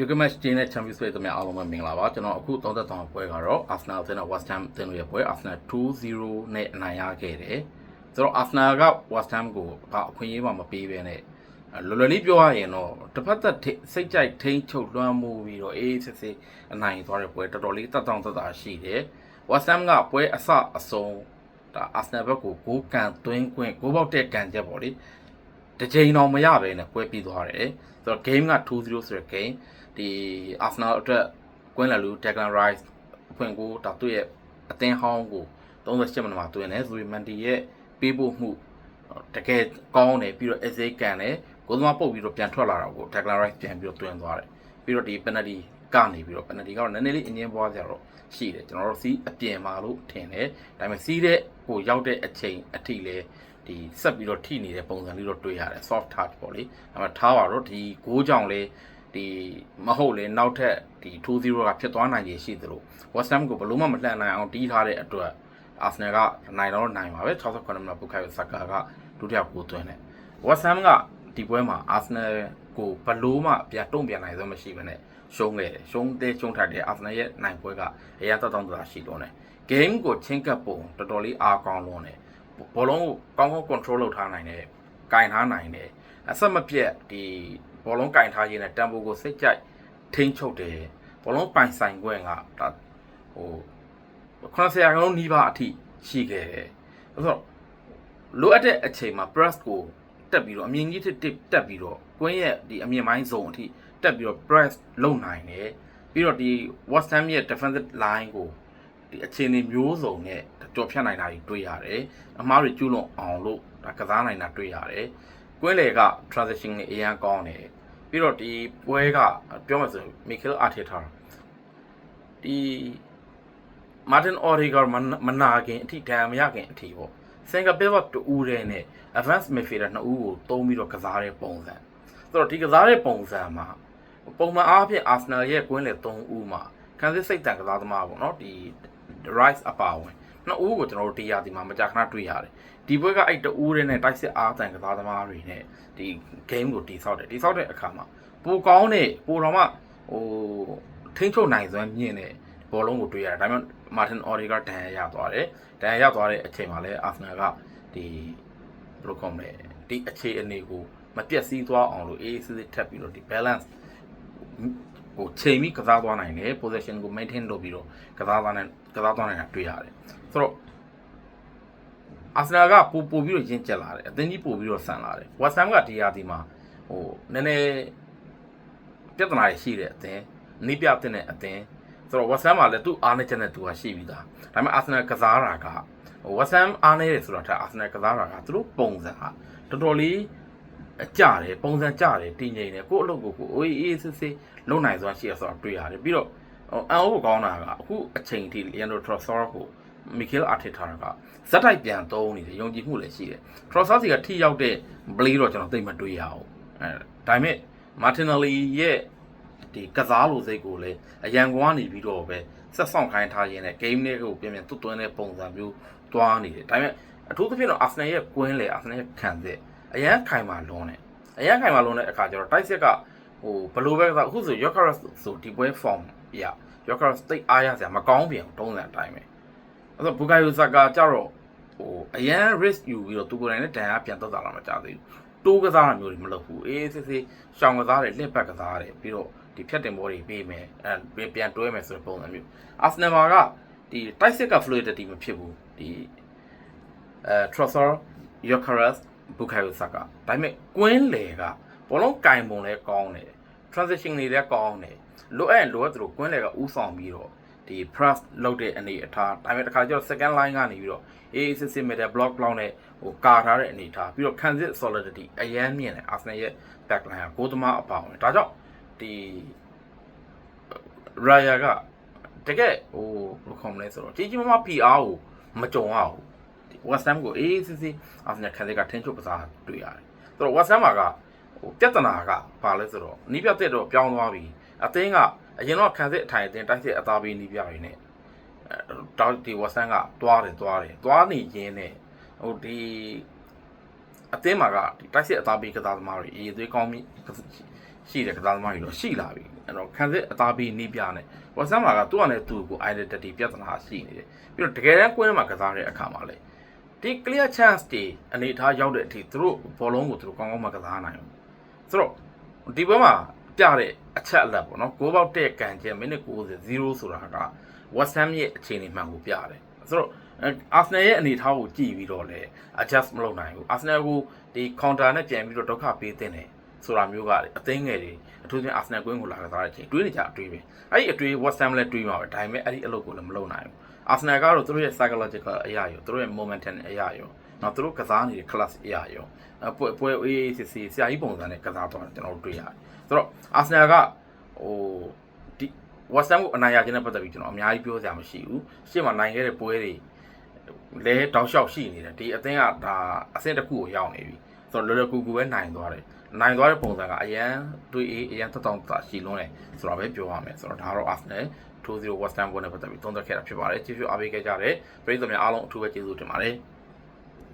Yukemesh တင်းတဲ့ Champions League တမန်အားလုံးပဲမင်္ဂလာပါကျွန်တော်အခု33ပွဲကတော့ Arsenal အသင်းနဲ့ West Ham အသင်းတို့ရဲ့ပွဲ Arsenal 2-0နဲ့အနိုင်ရခဲ့တယ်ဆိုတော့ Arsenal က West Ham ကိုဘာအခွင့်အရေးမှမပေးဘဲနဲ့လွယ်လွယ်လေးပြောရရင်တော့တစ်ဖက်သက်ထိစိတ်ကြိုက်ထိန်းချုပ်လွှမ်းမိုးပြီးတော့အေးစစ်စစ်အနိုင်သွားတဲ့ပွဲတော်တော်လေးတက်တောင့်တက်တာရှိတယ် West Ham ကပွဲအစအဆုံးဒါ Arsenal ဘက်ကိုဂိုးကန်သွင်းခွင့်ဂိုးပေါက်တဲ့ကန်ချက်ပေါ့လေ တစ်ချိန်တော့မရပဲနဲ့ပွဲပြီးသွားတယ်ဆိုတော့ game က2-0ဆိုတဲ့ game ဒီ Arsenal အတွက်ကွင်းလလူ Declan Rice အဖွင့်ကိုဒါသူ့ရဲ့အသင်းဟောင်းကို38မိနစ်မှာတွင်တယ်ဆိုပြီးမန်တီရဲ့ပေးဖို့မှုတကယ်ကောင်းတယ်ပြီးတော့ essay ကန်တယ်ကိုသမားပုတ်ပြီးတော့ပြန်ထွက်လာတာကို Declan Rice ပြန်ပြီးတော့တွင်သွားတယ်ပြီးတော့ဒီ penalty ကနေပြီးတော့ penalty ကတော့နည်းနည်းလေးအငင်းပွားကြတော့ရှိတယ်ကျွန်တော်တို့စီးအပြင်မှာလို့ထင်တယ်ဒါပေမဲ့စီးတဲ့ကိုရောက်တဲ့အချိန်အထိလဲ ဒီဆက်ပြီးတော့ထိနေတဲ့ပုံစံလေးတော့တွေ့ရတယ် soft touch ပေါ့လေအဲ့မှာထားပါတော့ဒီ6ကြောင်လေးဒီမဟုတ်လေနောက်ထပ်ဒီ2-0ကဖြစ်သွားနိုင်ရရှိသလို West Ham ကိုဘလို့မှမလှန်နိုင်အောင်တီးထားတဲ့အတွက် Arsenal ကနိုင်တော့နိုင်ပါပဲ68မိနစ်ပုတ်ခိုင်ဆာကာကဒုတိယဂိုးသွင်းတယ် West Ham ကဒီပွဲမှာ Arsenal ကိုဘလို့မှပြန်တုံ့ပြန်နိုင်သောမရှိဘဲနဲ့ရှုံးခဲ့တယ်ရှုံးတဲ့ရှုံးထတဲ့ Arsenal ရဲ့နိုင်ပွဲကအရင်တောက်တောင်းတာရှိတော့တယ် game ကိုချင်းကပ်ပုံတော်တော်လေးအားကောင်းလွန်းတယ် ဘောလုံးကိုကောင်းကောင်း control လုပ်ထားနိုင်တယ်။ကင်ထားနိုင်တယ်။အဆက်မပြတ်ဒီဘောလုံးကင်ထားခြင်းနဲ့တမ်ပိုကိုစိတ်ကြိုက်ထိန်းချုပ်တယ်။ဘောလုံးပိုင်ဆိုင်ခွင့်ကဒါဟို90ရာခိုင်နှုန်းနီးပါးအထိရှိခဲ့တယ်။အဲ့တော့လိုအပ်တဲ့အချိန်မှာ press ကိုတက်ပြီးတော့အမြင့်ကြီးတစ်တက်ပြီးတော့ကွင်းရဲ့ဒီအမြင့်ပိုင်းဇုံအထိတက်ပြီးတော့ press လုပ်နိုင်တယ်။ပြီးတော့ဒီ West Ham ရဲ့ defensive line ကိုဒီအခြေအနေမျိုးစုံနဲ့ ကြော်ဖြတ်နိုင်တာတွေတွေ့ရတယ်။အမားတွေကျူးလွန်အောင်လို့ဒါကစားနိုင်တာတွေ့ရတယ်။ကွင်းလေက transition တွေအရန်ကောင်းတယ်။ပြီးတော့ဒီပွဲကပြောမှဆိုရင် Mikel Arteta ဒီ Martin Odegaard မနာခင်အထိဒဏ်မရခင်အထိပေါ့။ Single pivot တူဦးတဲ့နဲ့ advanced midfielder နှစ်ဦးကိုသုံးပြီးတော့ကစားတဲ့ပုံစံ။ဆိုတော့ဒီကစားတဲ့ပုံစံမှာပုံမှန်အားဖြင့် Arsenal ရဲ့ကွင်းလေ3ဦးမှာခံစစ်စိတ်တန်ကစားသမားပေါ့နော်ဒီ rice အပါဝင် နှစ်ဦးကိုကျွန်တော်တို့တရားဒီမှာမကြာခဏတွေ့ရတယ်ဒီဘွဲကအဲ့တူးတဲ့နဲ့တိုက်စစ်အားတန်ကစားသမားတွေနဲ့ဒီ game ကိုတိဆောက်တယ်တိဆောက်တဲ့အခါမှာပိုကောင်းတဲ့ပိုတော့မှဟိုထိန်းချုပ်နိုင်စွမ်းမြင့်တဲ့ဘောလုံးကိုတွေ့ရတယ်ဒါပေမဲ့ Martin Odegaard ဒဏ်ရာရသွားတယ်ဒဏ်ရာရသွားတဲ့အချိန်မှာလဲ Arsenal ကဒီဘယ်လိုကောင်းလဲဒီအခြေအနေကိုမပြတ်စည်းသွားအောင်လို့အေးအေးဆေးဆေးထပ်ပြီးတော့ဒီ balance ဟိုချိန်ပြီးကစားသွားနိုင်တယ် possession ကို maintain လုပ်ပြီးတော့ကစားသွားနိုင် ကစားသွားနိုင်တာတွေ့ရတယ်ဆိုတော့အာဆင်နယ်ကပို့ပို့ပြီးတော့ရင့်ကျက်လာတယ်အသင်းကြီးပို့ပြီးတော့ဆန်လာတယ်ဝက်ဆမ်ကဒီယာဒီမှာဟိုနည်းနည်းပြဿနာတွေရှိတဲ့အသင်းနိပြတဲ့အသင်းဆိုတော့ဝက်ဆမ်ကလည်းသူ့အားနဲ့ချက်နဲ့သူကရှိပြီးသားဒါပေမဲ့အာဆင်နယ်ကစားတာကဟိုဝက်ဆမ်အားနေတယ်ဆိုတော့ဒါအာဆင်နယ်ကစားတာကသူတို့ပုံစံဟာတော်တော်လေးအကြတယ်ပုံစံကြတယ်တည်ငြိမ်တယ်ကိုယ့်အလုပ်ကိုကိုအေးအေးဆေးဆေးလုံနိုင်စွာရှိရဆိုတော့တွေ့ရတယ်ပြီးတော့ဟို အန်အိုးကောင်းတာကအခုအချိန်ထိလီယန်ဒိုထရော့ဆောကိုမီကယ်အာတီတာကဇက်တိုက်ပြန်သုံးနေတယ်ယုံကြည်မှုလည်းရှိတယ်ထရော့ဆောစီကထိရောက်တဲ့ဘလီတော့ကျွန်တော်သိမတွေ့ရအောင်အဲဒါပေမဲ့မာတင်နယ်လီရဲ့ဒီကစားလိုစိတ်ကိုလည်းအရန်ကွာနေပြီးတော့ပဲဆက်ဆောင်ခိုင်းထားခြင်းနဲ့ game တွေကိုပြန်ပြန်တွတ်သွင်းတဲ့ပုံစံမျိုးတွားနေတယ်ဒါပေမဲ့အထူးသဖြင့်တော့အာဆင်နယ်ရဲ့ကွင်းလေအာဆင်နယ်ရဲ့ခံစစ်အရန်ခိုင်မာလွန်းတယ်အရန်ခိုင်မာလွန်းတဲ့အခါကျတော့တိုက်စစ်ကဟိုဘလိုပဲကစားအခုဆို Yokeres ဆိုဒီပွဲ form ရ Yokeres တိတ်အားရစရာမကောင်းပြန်တုံးစံအတိုင်းပဲအဲ့တော့ဘူကာယိုဆာကာကြတော့ဟိုအရန် risk ယူပြီးတော့သူကိုယ်တိုင်နဲ့ဒဏ်ရာပြန်သက်သာလာမှကြားသေးဘူးတိုးကစားတာမျိုးတွေမလုပ်ဘူးအေးစစ်စစ်ရှောင်ကစားတယ်လက်ပတ်ကစားတယ်ပြီးတော့ဒီဖြတ်တင်ဘောတွေပေးမယ်အဲပြန်တွဲမယ်ဆိုတဲ့ပုံစံမျိုးအာဆင်နယ်မာကဒီတိုက်စစ်က fluidity မဖြစ်ဘူးဒီအဲ Trossard Yokeres ဘူကာယိုဆာကာဒါပေမဲ့ကွင်းလေကဘောလုံးကင်ပုံလဲကောင်းတယ် transition တွေလည်းကောင်းတယ်လိုအပ်ရင်လိုအပ်သလိုကွင်းလေကဥဆောင်ပြီးတော့ဒီ press လုပ်တဲ့အနေအထားဒါပေမဲ့တခါကျတော့ second line ကနေပြီးတော့ AACC middle block လောက်နဲ့ဟိုကာထားတဲ့အနေအထားပြီးတော့ transit solidity အရန်မြင့်တယ် Arsenal ရဲ့ back line ကကိုသမားအပါဝင်ဒါကြောင့်ဒီ Raya ကတကယ်ဟိုဘယ်လိုခေါ်မလဲဆိုတော့ကြီးကြီးမားမား PR ကိုမကြုံရဘူးဒီ West Ham ကို AACC Arsenal ခံစစ်ကထင်းချုပ်ကစားတွေ့ရတယ်ဆိုတော့ West Ham ကဟို ပြဿနာကဘာလဲဆိုတော့နီးပြတ်တဲ့တော့ပြောင်းသွားပြီအသင်းကအရင်တော့ခံစစ်အထိုင်အသင်းတိုက်စစ်အသားပေးနီးပြရင်းနဲ့အဲတောက်ဒီဝဆန်ကတွားတယ်တွားတယ်တွားနေရင်းနဲ့ဟိုဒီအသင်းမှာကဒီတိုက်စစ်အသားပေးကစားသမားတွေအေးသွေးကောင်းမြရှိတဲ့ကစားသမားတွေတော့ရှိလာပြီအဲ့တော့ခံစစ်အသားပေးနီးပြနဲ့ဝက်ဆမ်မာကသူ့အနေနဲ့သူ့ကို identity ပြဿနာရှိနေတယ်ပြီးတော့တကယ်တမ်းကွင်းမှာကစားတဲ့အခါမှာလေဒီ clear chance တွေအနေထားရောက်တဲ့အထိသူတို့ဘောလုံးကိုသူတို့ကောင်းကောင်းမကစားနိုင်ဘူး ဆိုတော့ဒီဘက်မှာပြတဲ့အချက်အလက်ပေါ့နော်6ပေါက်တဲ့ကန်ကျဲမိနစ်90 0ဆိုတာက West Ham ရဲ့အခြေအနေမှန်ကိုပြတယ်ဆိုတော့ Arsenal ရဲ့အနေထားကိုကြည့်ပြီးတော့လေ adjust မလုပ်နိုင်ဘူး Arsenal ကိုဒီ counter နဲ့ပြန်ပြီးတော့ဒုက္ခပေးတဲ့တယ်ဆိုတာမျိုးကအသိငယ်တွေအထူးသဖြင့် Arsenal ကွင်းကိုလာကစားတဲ့အချိန်တွေးနေကြအတွေးပဲအဲ့ဒီအတွေး West Ham လည်းတွေးမှာပဲဒါပေမဲ့အဲ့ဒီအလုပ်ကိုလည်းမလုပ်နိုင်ဘူး Arsenal ကတော့သူတို့ရဲ့ psychological အရာရောသူတို့ရဲ့ momentum အရာရော နောက်သူတို့ကစားနေတဲ့ class အရာရောအပွဲပွဲအေးအေးစစ်စစ်ဆရာကြီးပုံစံနဲ့ကစားသွားတယ်ကျွန်တော်တို့တွေ့ရတယ်ဆိုတော့ Arsenal ကဟိုဒီ West Ham ကိုအနိုင်ရခြင်းနဲ့ပတ်သက်ပြီးကျွန်တော်အများကြီးပြောစရာမရှိဘူးရှေ့မှာနိုင်ခဲ့တဲ့ပွဲတွေလဲတောက်လျှောက်ရှိနေတယ်ဒီအသင်းကဒါအဆင့်တစ်ခုကိုရောက်နေပြီဆိုတော့လောလောကူကူပဲနိုင်သွားတယ်နိုင်သွားတဲ့ပုံစံကအရန်တွေ့အေးအရန်တက်တောင့်တာရှိလုံးတယ်ဆိုတော့ပဲပြောရမယ်ဆိုတော့ဒါကတော့ Arsenal 2-0 West Ham ကိုနဲ့ပတ်သက်ပြီးသုံးသပ်ခဲ့တာဖြစ်ပါတယ်ကျေးဇူးအားပေးခဲ့ကြတဲ့ပရိသတ်များအားလုံးအထူးပဲကျေးဇူးတင်ပါတယ်